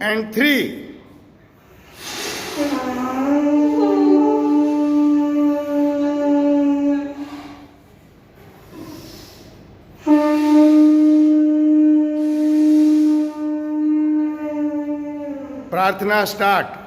And three પ્રાર્થના start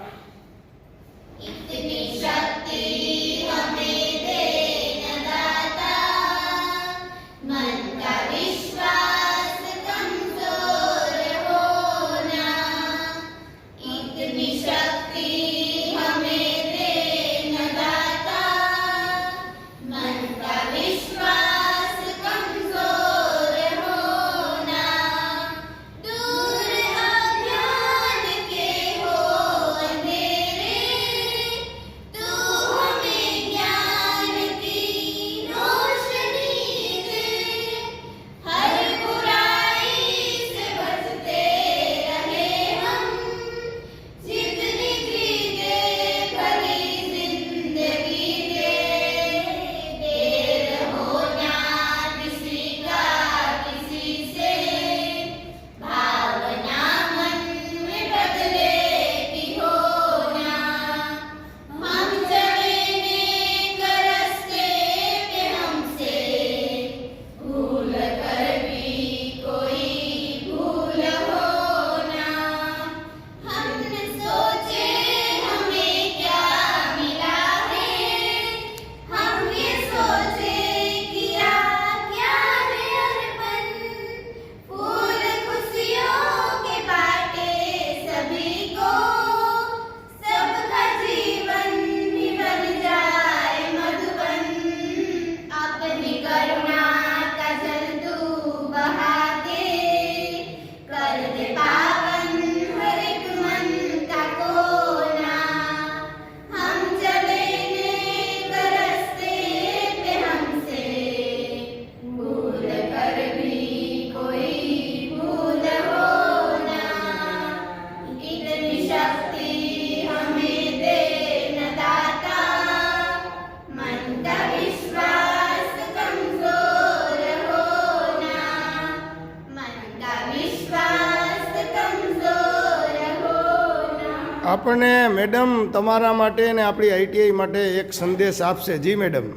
આપણને madam તમારા માટે અને આપણી આઈટીઆઈ માટે એક સંદેશ આપશે. જી મેડમ.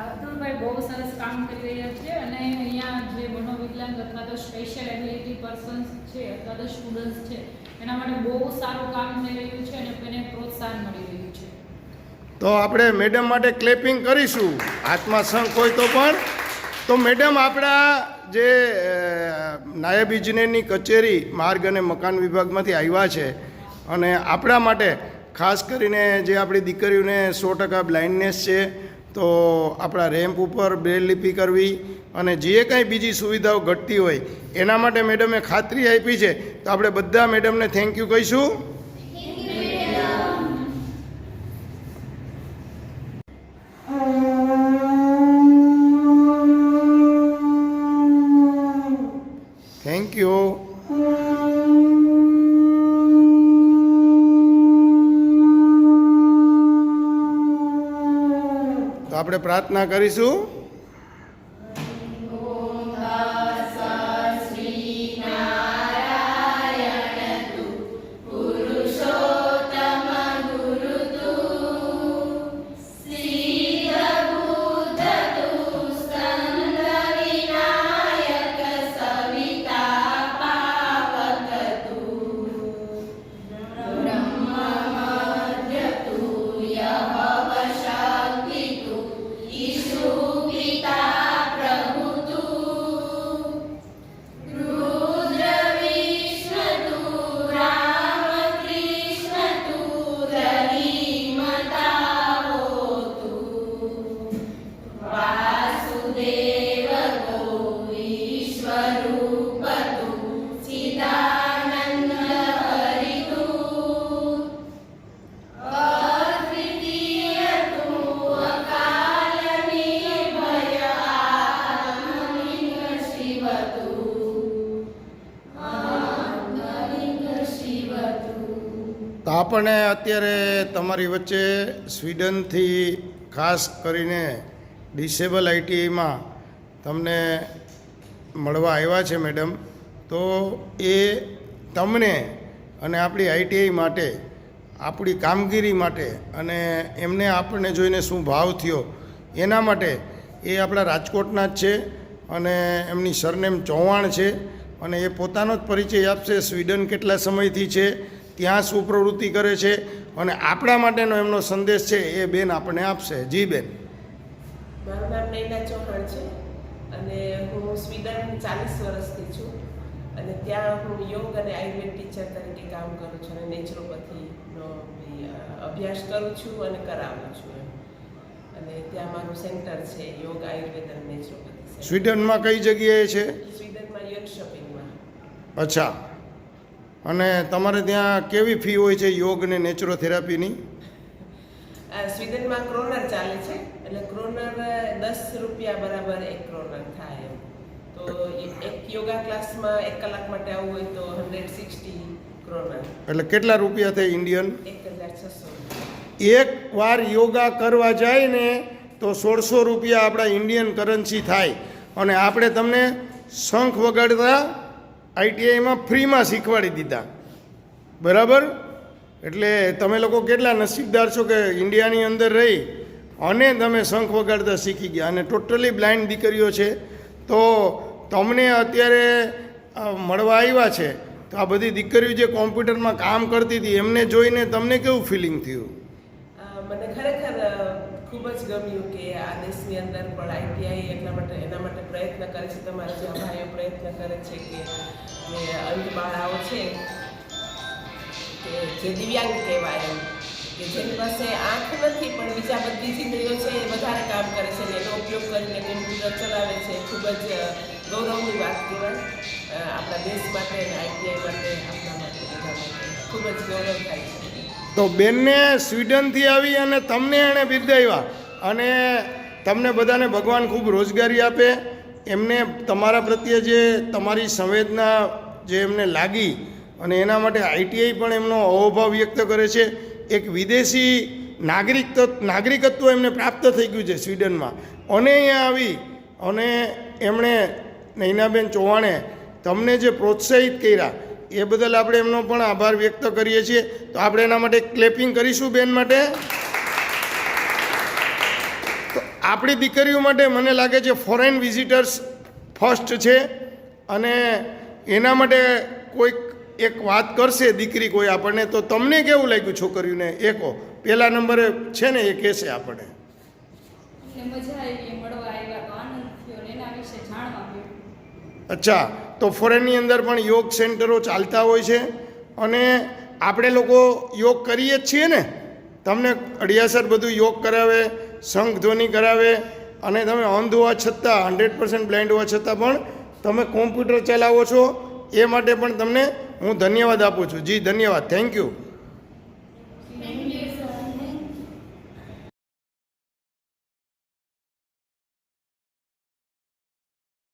અતુલભાઈ બહુ સરસ કામ કરી રહ્યા છે અને અહીંયા જે મનોવિકલાંગ અથવા તો સ્પેશિયલ એબિલિટી પર્સન્સ છે અથવા તો સ્ટુડન્ટ્સ છે એના માટે બહુ સારું કામ થઈ રહ્યું છે અને એને પ્રોત્સાહન મળી રહ્યું છે. તો આપણે મેડમ માટે ક્લેપિંગ કરીશું. હાથમાં શંખ હોય તો પણ તો મેડમ, આપણા જે નાયબ ઇજનેરની કચેરી, માર્ગ અને મકાન વિભાગમાંથી આવ્યા છે અને આપણા માટે ખાસ કરીને જે આપણી દીકરીઓને સો ટકા બ્લાઇન્ડનેસ છે, તો આપણા રેમ્પ ઉપર બ્રેલ લિપિ કરવી અને જે કાંઈ બીજી સુવિધાઓ ઘટતી હોય, એના માટે મેડમે ખાતરી આપી છે. તો આપણે બધા મેડમને થેન્ક યુ કહીશું. આપણે પ્રાર્થના કરીશું. તો આપણને અત્યારે તમારી વચ્ચે સ્વીડનથી ખાસ કરીને ડિસેબલ આઈટીઆઈમાં તમને મળવા આવ્યા છે, મેડમ. તો એ તમને અને આપણી આઈટીઆઈ માટે, આપણી કામગીરી માટે અને એમને આપણને જોઈને શું ભાવ થયો, એના માટે એ આપણા રાજકોટના જ છે અને એમની સરનેમ ચૌહાણ છે અને એ પોતાનો જ પરિચય આપશે. સ્વીડન કેટલા સમયથી છે, ત્યાં શું પ્રવૃત્તિ કરે છે અને આપણા માટેનો એમનો સંદેશ છે, એ બેન આપણને આપશે. જી બેન મારું નામ નૈના ચૌહાણ છે અને હું સ્વીડન ચાલીસ વર્ષથી છું અને ત્યાં હું યોગ અને આયુર્વેદ ટીચર તરીકે કામ કરું છું અને નેચરોપથીનો અભ્યાસ કરું છું અને કરાવું છું એમ. અને ત્યાં મારું સેન્ટર છે યોગ આયુર્વેદ અને નેચરોપથી સ્વીડનમાં કઈ જગ્યાએ છે? સ્વીડનમાં યોગ શોપિંગમાં. અચ્છા. અને તમારે ત્યાં કેવી ફી હોય છે યોગ ને નેચરોથેરાપીની? સ્વીડનમાં ક્રોનર ચાલે છે. એટલે ક્રોનર દસ રૂપિયા બરાબર એક તો એક યોગા ક્લાસમાં એક કલાક માટે આવવું હોય તો હંડ્રેડ સિક્સટી ક્રોનર એટલે કેટલા રૂપિયા થાય ઇન્ડિયન? એક હજાર છસો. એક વાર યોગા કરવા જાય ને તો સોળસો રૂપિયા આપણા ઇન્ડિયન કરન્સી થાય. અને આપણે તમને શંખ વગાડતા આઈટીઆઈમાં ફ્રીમાં શીખવાડી દીધા. બરાબર? એટલે તમે લોકો કેટલા નસીબદાર છો કે ઇન્ડિયાની અંદર રહી અને તમે શંખ વગાડતા શીખી ગયા. અને ટોટલી બ્લાઇન્ડ દીકરીઓ છે. તો તમને અત્યારે મળવા આવ્યા છે, તો આ બધી દીકરીઓ જે કોમ્પ્યુટરમાં કામ કરતી હતી, એમને જોઈને તમને કેવું ફિલિંગ થયું? મને ખરેખર ખૂબ જ ગમ્યું કે આ દેશની અંદર પણ આઈટીઆઈ એટલા માટે, એના માટે પ્રયત્ન કરે છે, તમારા જે ભાઈઓ પ્રયત્ન કરે છે કે, જે અંધ બાળાઓ છે, કે જે દિવ્યાંગ કહેવાય કે જેની પાસે આંખ નથી, પણ બીજા બધી ઇન્દ્રિયો છે, એ વધારે કામ કરે છે એનો ઉપયોગ કરીને કોમ્પ્યુટર ચલાવે છે, ખૂબ જ ગૌરવની વાત કહેવાય. આપણા દેશ માટે અને આઈટીઆઈ માટે, આપણા માટે, બધા માટે ખૂબ જ ગૌરવ થાય છે. તો બેનને સ્વીડનથી આવી અને તમને એણે બિરદાવ્યા. અને તમને બધાને ભગવાન ખૂબ રોજગારી આપે. એમને તમારા પ્રત્યે જે તમારી સંવેદના જે એમને લાગી અને એના માટે આઈટીઆઈ પણ એમનો અહોભાવ વ્યક્ત કરે છે. એક વિદેશી નાગરિક નાગરિકત્વ એમને પ્રાપ્ત થઈ ગયું છે સ્વીડનમાં. અને અહીંયા આવી અને એમણે નૈનાબેન ચૌહાણે તમને જે પ્રોત્સાહિત કર્યા, એ બદલ આપણે એમનો પણ આભાર વ્યક્ત કરીએ છીએ. તો આપણે એના માટે ક્લેપિંગ કરીશું બેન માટે. તો આપણી દીકરીઓ માટે મને લાગે છે ફોરેન વિઝિટર્સ ફર્સ્ટ છે. અને એના માટે કોઈક એક વાત કરશે દીકરી કોઈ આપણને, તો તમને કેવું લાગ્યું છોકરીઓને? એકો પહેલા નંબરે છે ને, એ કહેશે આપણને. મજા આવી મળવા આવ્યા આનંદ થયો એના વિશે જાણવા મળ્યું. અચ્છા, તો ફોરેનની અંદર પણ યોગ સેન્ટરો ચાલતા હોય છે અને આપણે લોકો યોગ કરીએ જ છીએ ને? તમને અડિયાસર બધું યોગ કરાવે શંખ ધ્વનિ કરાવે અને તમે અંધ હોવા છતાં હંડ્રેડ પર્સન્ટ બ્લાઇન્ડ હોવા છતાં પણ તમે કોમ્પ્યુટર ચલાવો છો, એ માટે પણ તમને હું ધન્યવાદ આપું છું. જી, ધન્યવાદ. Thank you